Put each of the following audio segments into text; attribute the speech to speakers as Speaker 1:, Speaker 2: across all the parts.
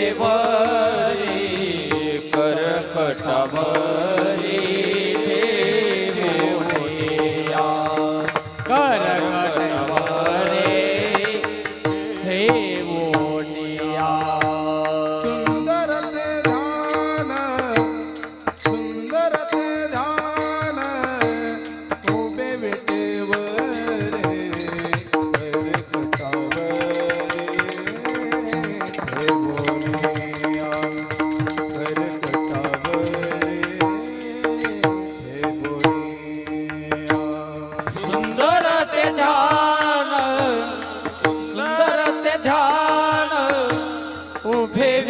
Speaker 1: it Deva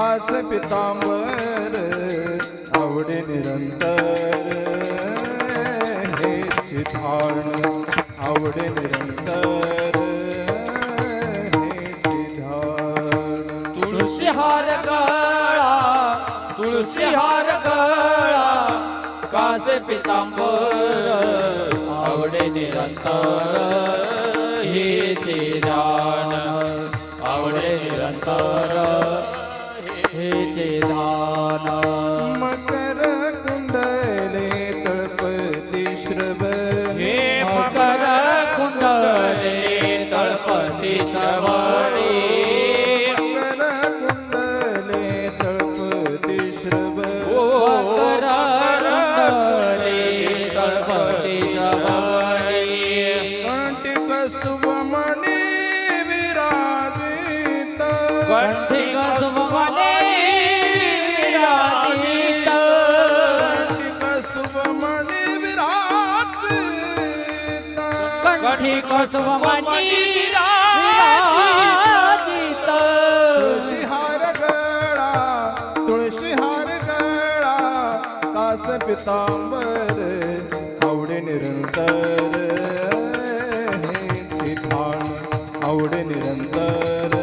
Speaker 1: आस पितांबर
Speaker 2: आवडे निरंतर.
Speaker 1: हे ध्यान
Speaker 2: आवडे निरंतर. हेची ध्यान
Speaker 1: तुळशी हार गळा तुळशी हार गळा कासे पितांबर आवडे निरंतर.
Speaker 2: तळपती
Speaker 1: श्रवणी
Speaker 2: कंठी
Speaker 1: कसुमने विराजित
Speaker 2: तुळशी हार गळा तुळशी हार गळा कास पितांबर आवडे निरंतर हेची ध्यान आवडे निरंतर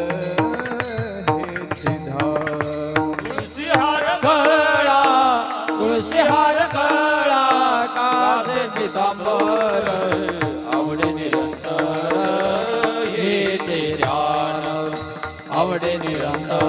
Speaker 2: हेची ध्यान
Speaker 1: तुळशीहार गळा तुळशीहार गळा कासे पितांबर 的女人都